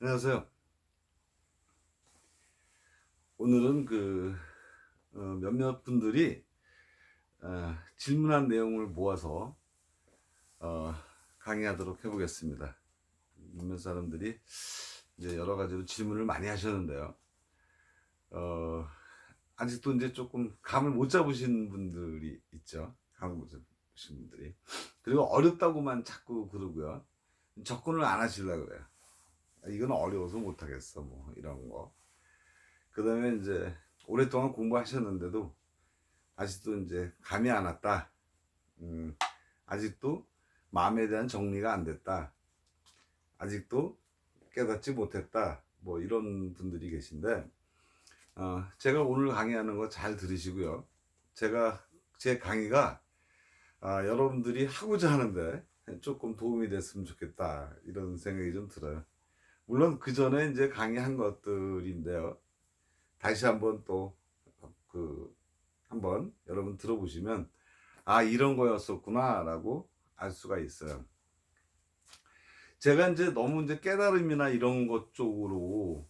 안녕하세요. 오늘은 그 어, 몇몇 분들이 어, 질문한 내용을 모아서 어, 강의하도록 해보겠습니다. 몇몇 사람들이 이제 여러 가지로 질문을 많이 하셨는데요. 어, 아직도 이제 조금 감을 못 잡으신 분들이 있죠. 감을 못 잡으신 분들이. 그리고 어렵다고만 자꾸 그러고요. 접근을 안 하시려고 그래요. 아, 이건 어려워서 못하겠어 뭐 이런 거. 그 다음에 이제 오랫동안 공부하셨는데도 아직도 이제 감이 안 왔다. 음, 아직도 마음에 대한 정리가 안 됐다. 아직도 깨닫지 못했다. 뭐 이런 분들이 계신데 어, 제가 오늘 강의하는 거 잘 들으시고요. 제가 제 강의가 아, 여러분들이 하고자 하는데 조금 도움이 됐으면 좋겠다 이런 생각이 좀 들어요. 물론 그 전에 이제 강의한 것들인데요. 다시 한번 또 그 한번 여러분 들어보시면 아 이런 거였었구나라고 알 수가 있어요. 제가 이제 너무 이제 깨달음이나 이런 것 쪽으로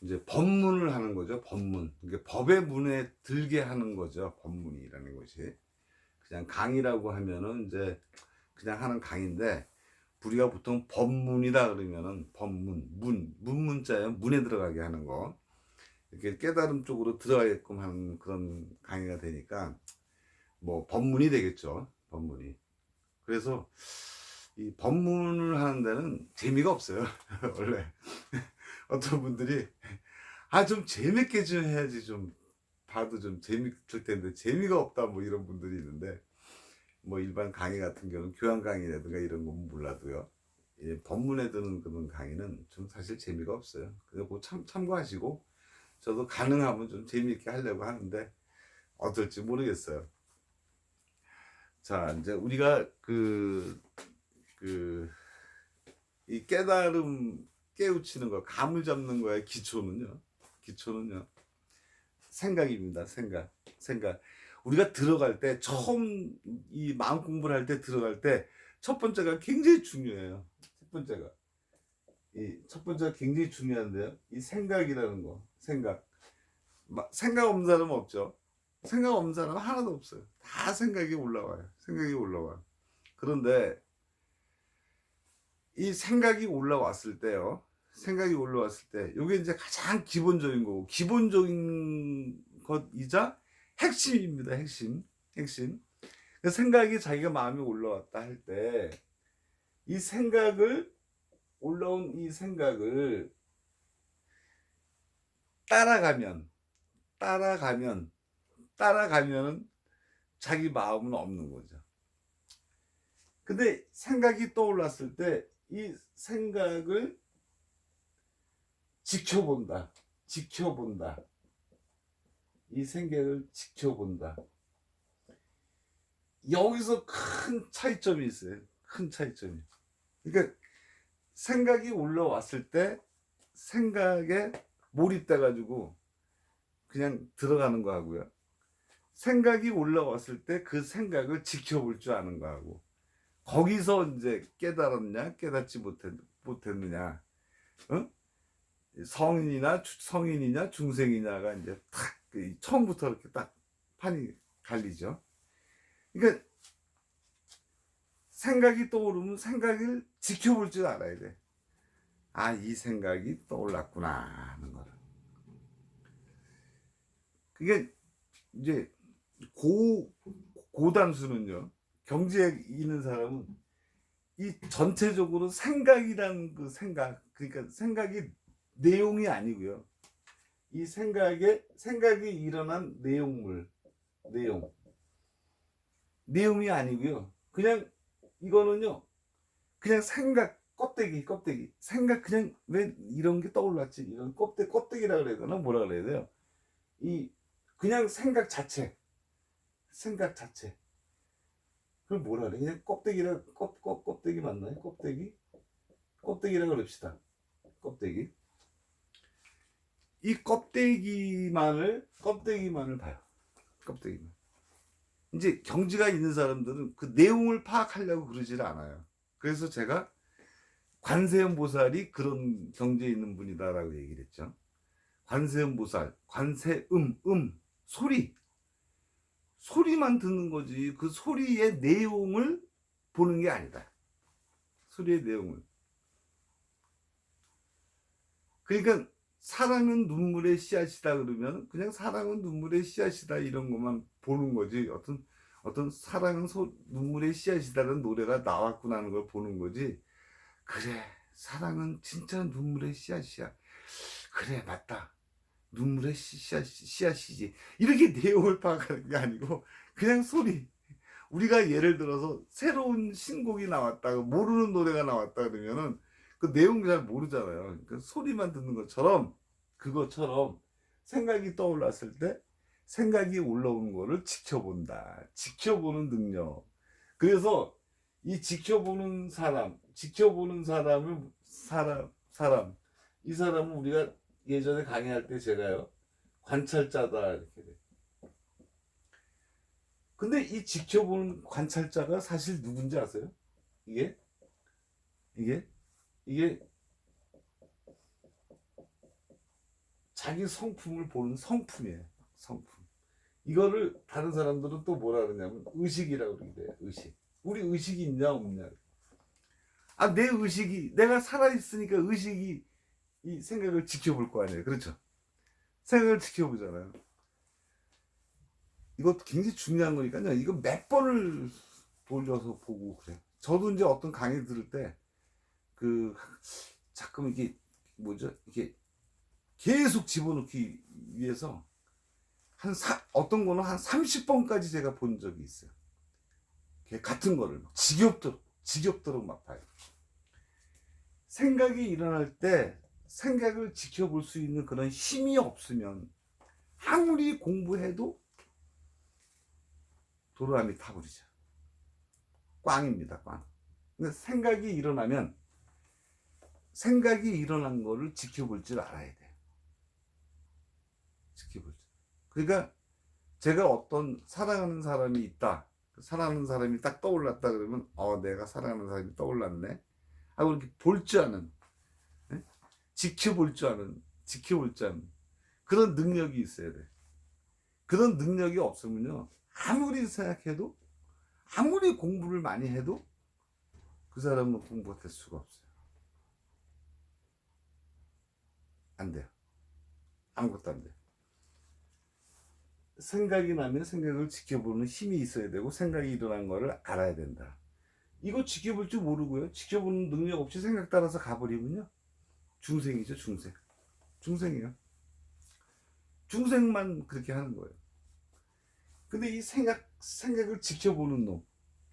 이제 법문을 하는 거죠. 법문. 이게 법의 문에 들게 하는 거죠. 법문이라는 것이. 그냥 강의라고 하면은 이제 그냥 하는 강의인데 우리가 보통 법문이다 그러면은 법문, 문, 문문자에 문에 들어가게 하는 거. 이렇게 깨달음 쪽으로 들어가게끔 하는 그런 강의가 되니까 뭐 법문이 되겠죠. 법문이. 그래서 이 법문을 하는 데는 재미가 없어요. 원래. 어떤 분들이 아 좀 재밌게 좀 해야지 좀 봐도 좀 재밌을 텐데 재미가 없다 뭐 이런 분들이 있는데 뭐 일반 강의 같은 경우는 교양 강의라든가 이런 건 몰라도요. 예, 법문에 드는 그런 강의는 좀 사실 재미가 없어요. 그래서 참 참고하시고 저도 가능하면 좀 재미있게 하려고 하는데 어떨지 모르겠어요. 자, 이제 우리가 그, 그, 이 깨달음 깨우치는 거, 감을 잡는 거의 기초는요. 기초는요. 생각입니다. 생각. 생각. 우리가 들어갈 때 처음 이 마음 공부를 할 때 들어갈 때 첫 번째가 굉장히 중요해요. 첫 번째가 이 첫 번째가 굉장히 중요한데요. 이 생각이라는 거. 생각. 마- 생각 없는 사람은 없죠. 생각 없는 사람은 하나도 없어요. 다 생각이 올라와요. 생각이 올라와요. 그런데 이 생각이 올라왔을 때요. 생각이 올라왔을 때, 이게 이제 가장 기본적인 거고, 기본적인 것이자 핵심입니다. 핵심. 핵심. 그 생각이 자기가 마음에 올라왔다 할 때, 이 생각을, 올라온 이 생각을 따라가면, 따라가면, 따라가면은 자기 마음은 없는 거죠. 근데 생각이 떠올랐을 때, 이 생각을 지켜본다. 지켜본다. 이 생각을 지켜본다. 여기서 큰 차이점이 있어요. 큰 차이점이. 그러니까 생각이 올라왔을 때 생각에 몰입돼 가지고 그냥 들어가는 거 하고요. 생각이 올라왔을 때 그 생각을 지켜볼 줄 아는 거 하고 거기서 이제 깨달았냐 깨닫지 못했, 못했느냐 어? 성인이나 주- 성인이냐 중생이냐가 이제 탁그 처음부터 이렇게 딱 판이 갈리죠. 그러니까 생각이 떠오르면 생각을 지켜볼 줄 알아야 돼. 아, 이 생각이 떠올랐구나 하는 거를. 그게 이제 고 고단수는요. 경제에 있는 사람은 이 전체적으로 생각이라는 그 생각, 그러니까 생각이 내용이 아니고요. 이 생각에 생각이 일어난 내용물, 내용, 내용이 아니고요. 그냥 이거는요, 그냥 생각 껍데기, 껍데기, 생각 그냥 왜 이런 게 떠올랐지? 이런 껍데 껍데기라 그래야 되나 뭐라 그래야 돼요? 이 그냥 생각 자체, 생각 자체. 그걸 뭐라 그래? 그냥 껍데기라 껍, 껍 껍데기 맞나요? 껍데기? 껍데기라 그럽시다. 껍데기. 이 껍데기만을 껍데기만을 봐요. 껍데기만. 이제 경지가 있는 사람들은 그 내용을 파악하려고 그러질 않아요. 그래서 제가 관세음 보살이 그런 경지에 있는 분이다라고 얘기를 했죠. 관세음 보살, 관세음, 음, 소리. 소리만 듣는 거지. 그 소리의 내용을 보는 게 아니다. 소리의 내용을. 그러니까 사랑은 눈물의 씨앗이다 그러면 그냥 사랑은 눈물의 씨앗이다 이런 것만 보는 거지. 어떤 어떤 사랑은 소, 눈물의 씨앗이다는 노래가 나왔구나 하는 걸 보는 거지. 그래, 사랑은 진짜 눈물의 씨앗이야. 그래, 맞다. 눈물의 씨앗, 씨앗이지. 이렇게 내용을 파악하는 게 아니고, 그냥 소리. 우리가 예를 들어서 새로운 신곡이 나왔다, 모르는 노래가 나왔다 그러면은 그 내용 잘 모르잖아요. 그 소리만 듣는 것처럼, 그것처럼 생각이 떠올랐을 때 생각이 올라오는 거를 지켜본다. 지켜보는 능력. 그래서 이 지켜보는 사람, 지켜보는 사람을 사람 사람 이 사람은 우리가 예전에 강의할 때 제가요 관찰자다 이렇게 돼. 근데 이 지켜보는 관찰자가 사실 누군지 아세요? 이게 이게 이게 자기 성품을 보는 성품이에요. 성품. 이거를 다른 사람들은 또 뭐라 그러냐면 의식이라고 그러는데 의식. 우리 의식이 있냐 없냐. 아 내 의식이 내가 살아 있으니까 의식이 이 생각을 지켜볼 거 아니에요. 그렇죠? 생각을 지켜보잖아요. 이것도 굉장히 중요한 거니까요. 이거 몇 번을 돌려서 보고 그래. 저도 이제 어떤 강의 들을 때 그 자꾸 이게 뭐죠? 이게 계속 집어넣기 위해서 한 사, 어떤 거는 한 30번까지 제가 본 적이 있어요. 걔 같은 거를 막 지겹도록 지겹도록 막 봐요. 생각이 일어날 때 생각을 지켜볼 수 있는 그런 힘이 없으면 아무리 공부해도 도로람이 타버리죠. 꽝입니다, 꽝. 근데 생각이 일어나면 생각이 일어난 거를 지켜볼 줄 알아야 돼요. 지켜볼 줄. 그러니까 제가 어떤 사랑하는 사람이 있다. 그 사랑하는 사람이 딱 떠올랐다 그러면 어 내가 사랑하는 사람이 떠올랐네. 하고 이렇게 볼 줄 아는 예? 지켜볼 줄 아는 지켜볼 줄 아는 그런 능력이 있어야 돼. 그런 능력이 없으면요 아무리 생각해도 아무리 공부를 많이 해도 그 사람은 공부가 될 수가 없어요. 안 돼요. 아무것도 안 돼요. 생각이 나면 생각을 지켜보는 힘이 있어야 되고 생각이 일어난 거를 알아야 된다. 이거 지켜볼 줄 모르고요. 지켜보는 능력 없이 생각 따라서 가버리면요. 중생이죠, 중생. 중생이요. 중생만 그렇게 하는 거예요. 근데 이 생각, 생각을 지켜보는 놈,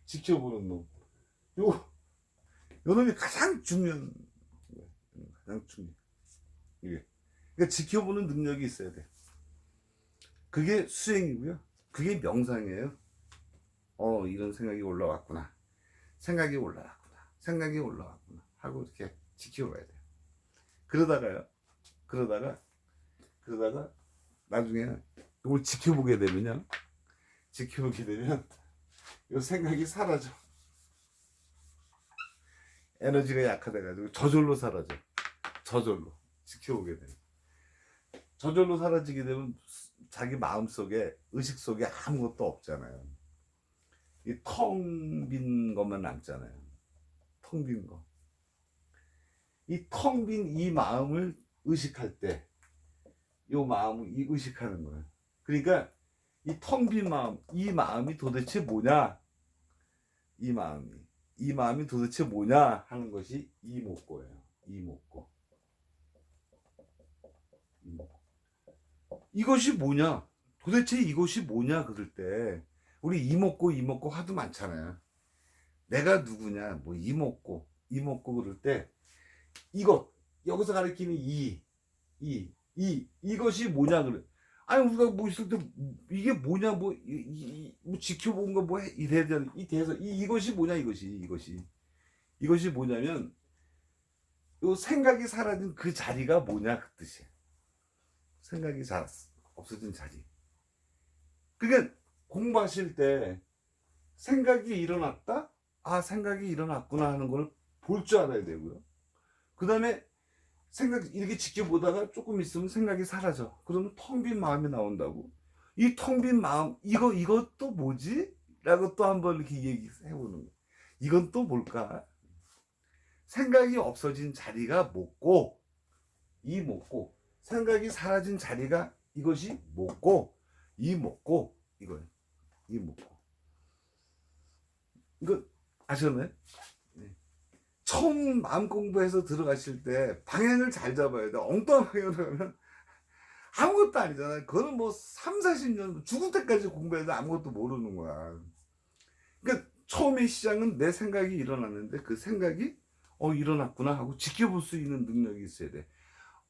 지켜보는 놈, 요, 요 놈이 가장 중요한. 가장 중요해. 이게. 그러니까 지켜보는 능력이 있어야 돼. 그게 수행이고요. 그게 명상이에요. 어, 이런 생각이 올라왔구나. 생각이 올라왔구나. 생각이 올라왔구나. 하고 이렇게 지켜봐야 돼요. 그러다가요. 그러다가, 그러다가 나중에 이걸 지켜보게 되면요. 지켜보게 되면 이 생각이 사라져. 에너지가 약화돼가지고 저절로 사라져. 저절로. 지켜보게 돼요. 저절로 사라지게 되면 자기 마음 속에 의식 속에 아무것도 없잖아요. 이 텅 빈 것만 남잖아요. 텅 빈 거. 이 텅 빈 이 마음을 의식할 때, 이 마음을 이 의식하는 거예요. 그러니까 이 텅 빈 마음, 이 마음이 도대체 뭐냐? 이 마음이, 이 마음이 도대체 뭐냐 하는 것이 이목고예요. 이목고. 이것이 뭐냐? 도대체 이것이 뭐냐? 그럴 때 우리 이먹고 이먹고 하도 많잖아요. 내가 누구냐? 뭐 이먹고 이먹고 그럴 때 이것 여기서 가리키는 이, 이, 이 이것이 뭐냐 그래. 아니 우리가 뭐 있을 때 이게 뭐냐 뭐, 이, 이, 뭐 지켜본 거뭐 이래야 되는 이 대해서 이 이것이 뭐냐 이것이 이것이 이것이 뭐냐면 요 생각이 사라진 그 자리가 뭐냐 그 뜻이에요. 생각이 잘 없어진 자리. 그러니까 공부하실 때 생각이 일어났다? 아, 생각이 일어났구나 하는 걸 볼 줄 알아야 되고요. 그 다음에 생각 이렇게 지켜보다가 조금 있으면 생각이 사라져. 그러면 텅 빈 마음이 나온다고. 이 텅 빈 마음 이거 이것도 뭐지? 라고 또 한번 이렇게 얘기해 보는 거야. 이건 또 뭘까? 생각이 없어진 자리가 뭐고 이 뭐고 생각이 사라진 자리가 이것이 뭐고 이 뭐고 이거예요. 이 뭐고 이거 아셨나요? 네. 처음 마음 공부해서 들어가실 때 방향을 잘 잡아야 돼. 엉뚱한 방향으로 가면 아무것도 아니잖아요. 그거는 뭐 3, 40년 죽을 때까지 공부해도 아무것도 모르는 거야. 그러니까 처음에 시작은 내 생각이 일어났는데 그 생각이 어 일어났구나 하고 지켜볼 수 있는 능력이 있어야 돼.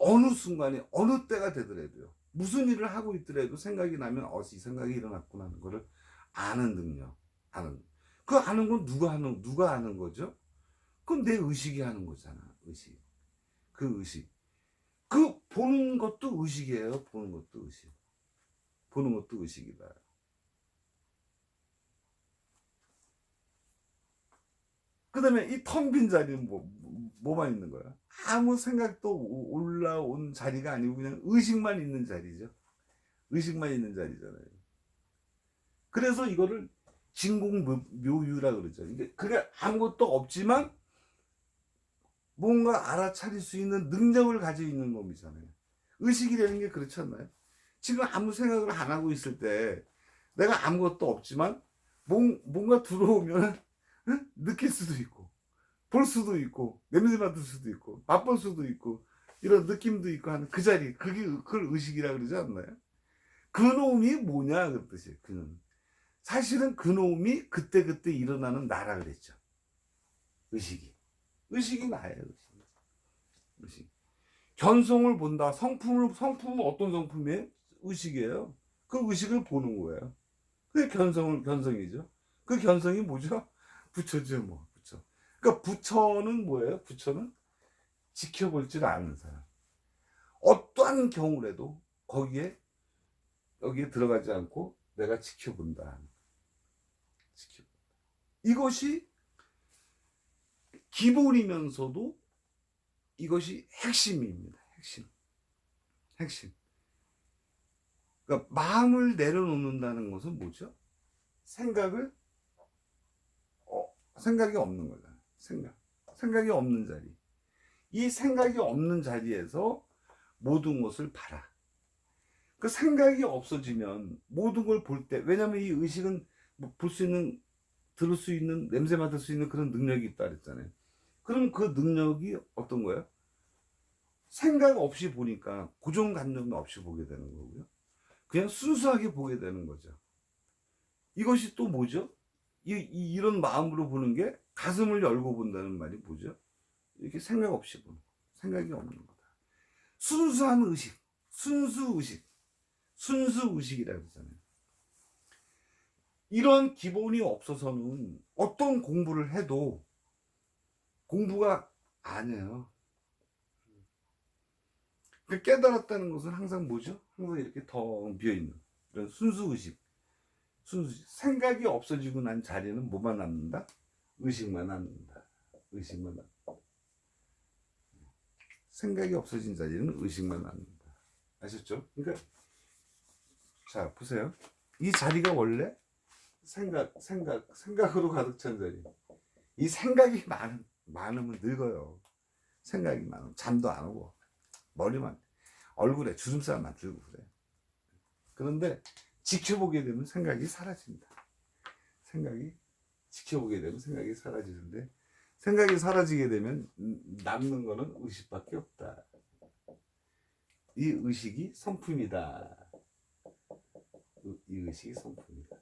어느 순간에 어느 때가 되더라도요. 무슨 일을 하고 있더라도 생각이 나면 어이 생각이 일어났구나 하는 거를 아는 능력. 아는. 그 아는 건 누가 하는 누가 아는 거죠? 그건 내 의식이 하는 거잖아. 의식. 그 의식. 그 보는 것도 의식이에요. 보는 것도 의식. 보는 것도 의식이다. 그 다음에 이 텅 빈 자리는 뭐, 뭐만 있는 거야? 아무 생각도 오- 올라온 자리가 아니고 그냥 의식만 있는 자리죠. 의식만 있는 자리잖아요. 그래서 이거를 진공묘유라 그러죠. 이게 그게 아무것도 없지만 뭔가 알아차릴 수 있는 능력을 가지고 있는 놈이잖아요. 의식이라는 게 그렇지 않나요? 지금 아무 생각을 안 하고 있을 때 내가 아무것도 없지만 뭔, 뭔가 들어오면 응? 느낄 수도 있고 볼 수도 있고 냄새 맡을 수도 있고 맛볼 수도 있고 이런 느낌도 있고 하는 그 자리 그게 그걸 의식이라 그러지 않나요? 그 놈이 뭐냐 그 뜻이에요. 그는 사실은 그 놈이 그때 그때 일어나는 나라 그랬죠. 의식이 의식이 나예요. 의식. 의식. 견성을 본다. 성품을 성품은 어떤 성품이에요? 의식이에요. 그 의식을 보는 거예요. 그게 견성을 견성이죠. 그 견성이 뭐죠? 부처죠, 뭐. 그러니까 부처는 뭐예요? 부처는 지켜볼 줄 아는 사람. 어떠한 경우라도 거기에 여기에 들어가지 않고 내가 지켜본다. 지켜. 이것이 기본이면서도 이것이 핵심입니다. 핵심. 핵심. 그러니까 마음을 내려놓는다는 것은 뭐죠? 생각을 어, 생각이 없는 거잖아요. 생각. 생각이 없는 자리. 이 생각이 없는 자리에서 모든 것을 봐라. 그 생각이 없어지면 모든 걸 볼 때, 왜냐면 이 의식은 뭐 볼수 있는, 들을 수 있는, 냄새 맡을 수 있는 그런 능력이 있다 그랬잖아요. 그럼 그 능력이 어떤 거예요? 생각 없이 보니까 고정관념 없이 보게 되는 거고요. 그냥 순수하게 보게 되는 거죠. 이것이 또 뭐죠? 이, 이, 런 마음으로 보는 게 가슴을 열고 본다는 말이 뭐죠? 이렇게 생각 없이 보는 거. 생각이 없는 거다. 순수한 의식, 순수 의식, 순수 의식이라고 하잖아요. 이런 기본이 없어서는 어떤 공부를 해도 공부가 아니에요. 그 깨달았다는 것은 항상 뭐죠? 항상 이렇게 텅 비어있는 이런 순수 의식. 순수 생각이 없어지고 난 자리는 뭐만 남는다? 의식만 남는다. 의식만 남. 생각이 없어진 자리는 의식만 남는다. 아셨죠? 그러니까 자 보세요. 이 자리가 원래 생각, 생각, 생각으로 가득 찬 자리. 이 생각이 많, 많으면 늙어요. 생각이 많으면 잠도 안 오고 머리만 얼굴에 주름살만 들고 그래. 그런데 지켜보게 되면 생각이 사라진다. 생각이 지켜보게 되면 생각이 사라지는데 생각이 사라지게 되면 남는 거는 의식밖에 없다. 이 의식이 성품이다. 이 의식이 성품이다.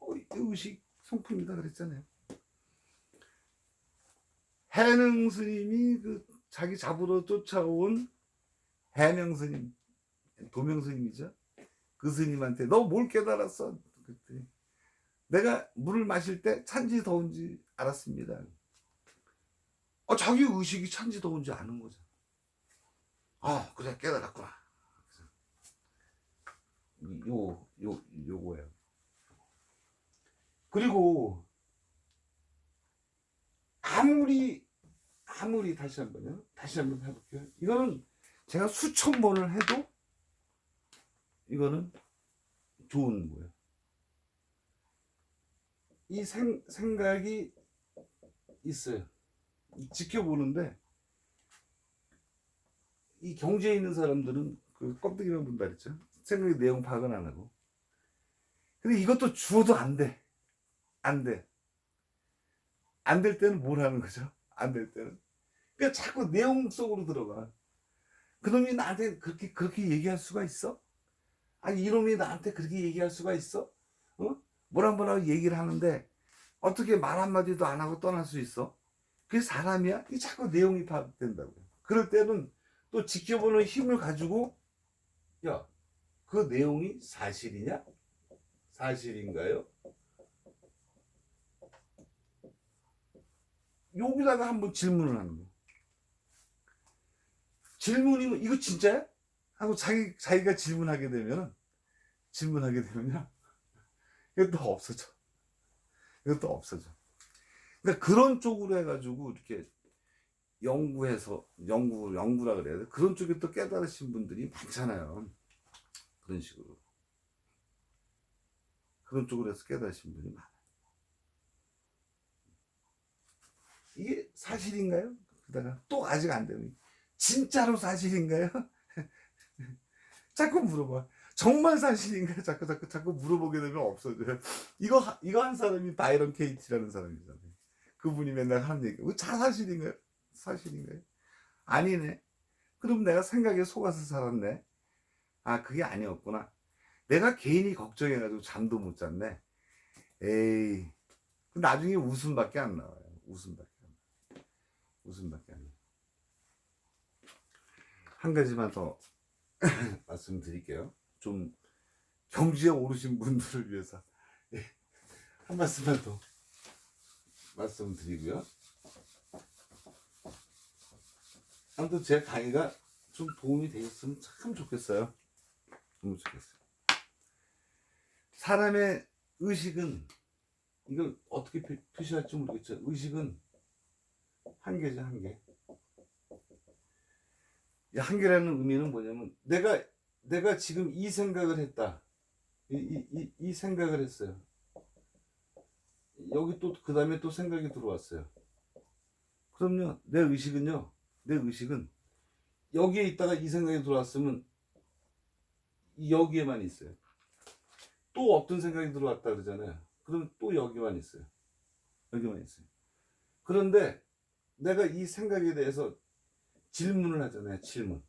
어, 이 의식 성품이다 그랬잖아요. 해능 스님이 그 자기 잡으러 쫓아온 해명 스님, 도명 스님이죠. 그 스님한테 너 뭘 깨달았어? 그랬더니 내가 물을 마실 때 찬지 더운지 알았습니다. 어, 자기 의식이 찬지 더운지 아는 거죠. 아, 그래 깨달았구나. 요, 요, 요거예요. 그리고 아무리 아무리 다시 한 번요. 다시 한 번 해볼게요. 이거는 제가 수천 번을 해도 이거는 좋은 거예요. 이 생, 생각이 있어요. 지켜보는데 이 경제에 있는 사람들은 그 껍데기만 본다 그랬죠. 생각의 내용 파악은 안 하고. 근데 이것도 주어도 안 돼. 안 돼. 안 될 때는 뭘 하는 거죠? 안 될 때는. 그러니까 자꾸 내용 속으로 들어가. 그놈이 나한테 그렇게, 그렇게 얘기할 수가 있어? 아니, 이놈이 나한테 그렇게 얘기할 수가 있어? 어? 뭐라 뭐라고 얘기를 하는데, 어떻게 말 한마디도 안 하고 떠날 수 있어? 그게 사람이야? 이 자꾸 내용이 파악된다고요. 그럴 때는 또 지켜보는 힘을 가지고, 야, 그 내용이 사실이냐? 사실인가요? 여기다가 한번 질문을 하는 거야. 질문이 이거 진짜야? 하고 자기 자기가 질문하게 되면은 질문하게 되면요 이것도 없어져. 이것도 없어져. 그러니까 그런 쪽으로 해가지고 이렇게 연구해서 연구 연구라 그래야 돼. 그런 쪽에 또 깨달으신 분들이 많잖아요. 그런 식으로 그런 쪽으로 해서 깨달으신 분이 많아요. 이게 사실인가요? 그다가 또 아직 안 되면 진짜로 사실인가요? 자꾸 물어봐. 정말 사실인가요? 자꾸 자꾸 자꾸 물어보게 되면 없어져요. 이거 하- 이거 한 사람이 바이런 케이티라는 사람이잖아요. 그분이 맨날 하는 얘기. 이거 다 사실인가요? 사실인가요? 아니네. 그럼 내가 생각에 속아서 살았네. 아 그게 아니었구나. 내가 괜히 걱정해가지고 잠도 못 잤네. 에이. 나중에 웃음밖에 안 나와요. 웃음밖에 안 나와요. 웃음밖에 안 나와요. 한 가지만 더 말씀드릴게요. 좀 경지에 오르신 분들을 위해서 예, 한 말씀만 더 말씀드리고요. 아무튼 제 강의가 좀 도움이 되셨으면 참 좋겠어요. 너무 좋겠어요. 사람의 의식은 이걸 어떻게 표- 표시할지 모르겠죠. 의식은 한계죠, 한계. 이 한계라는 의미는 뭐냐면 내가 내가 지금 이 생각을 했다. 이, 이, 이, 이 생각을 했어요. 여기 또 그 다음에 또 생각이 들어왔어요. 그럼요, 내 의식은요, 내 의식은 여기에 있다가 이 생각이 들어왔으면 여기에만 있어요. 또 어떤 생각이 들어왔다 그러잖아요. 그럼 또 여기만 있어요. 여기만 있어요. 그런데 내가 이 생각에 대해서 질문을 하잖아요. 질문.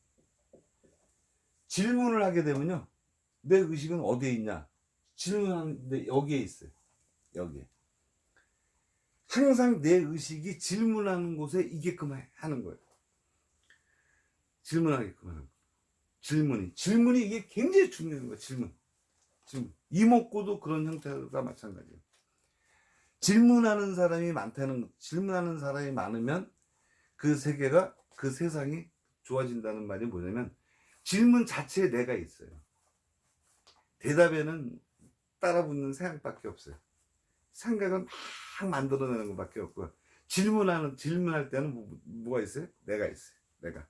질문을 하게 되면요. 내 의식은 어디에 있냐? 질문하는데 여기에 있어요. 여기에. 항상 내 의식이 질문하는 곳에 있게끔 하는 거예요. 질문하게끔 하는 거예요. 질문이. 질문이 이게 굉장히 중요한 거예요. 질문. 질문. 이목구도 그런 형태가 마찬가지예요. 질문하는 사람이 많다는, 질문하는 사람이 많으면 그 세계가, 그 세상이 좋아진다는 말이 뭐냐면 질문 자체에 내가 있어요. 대답에는 따라붙는 생각밖에 없어요. 생각은 막 만들어내는 것밖에 없고 질문하는 질문할 때는 뭐, 뭐가 있어요? 내가 있어요. 내가.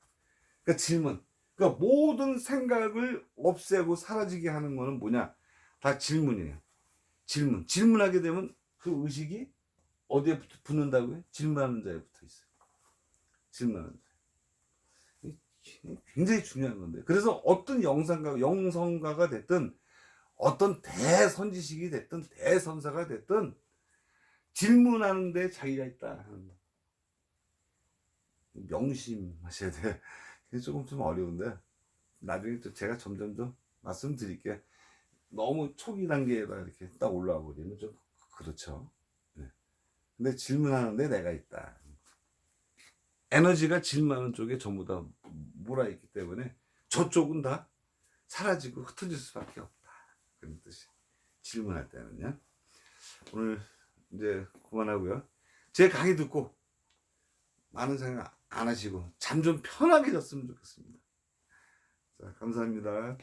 그러니까 질문. 그러니까 모든 생각을 없애고 사라지게 하는 거는 뭐냐? 다 질문이에요. 질문. 질문하게 되면 그 의식이 어디에 붙- 붙는다고요? 질문하는 자에 붙어 있어요. 질문하는 자. 굉장히 중요한 건데. 그래서 어떤 영상가, 영성가가 됐든, 어떤 대선지식이 됐든, 대선사가 됐든, 질문하는데 자기가 있다. 명심하셔야 돼. 이게 조금 좀 어려운데, 나중에 또 제가 점점 더 말씀드릴게요. 너무 초기 단계에다 이렇게 딱 올라와 버리면 좀 그렇죠. 네. 근데 질문하는데 내가 있다. 에너지가 질문하는 쪽에 전부 다 몰아있기 때문에 저쪽은 다 사라지고 흩어질 수밖에 없다. 그런 뜻이. 질문할 때는요. 오늘 이제 그만하고요. 제 강의 듣고 많은 생각 안 하시고 잠 좀 편하게 잤으면 좋겠습니다. 자, 감사합니다.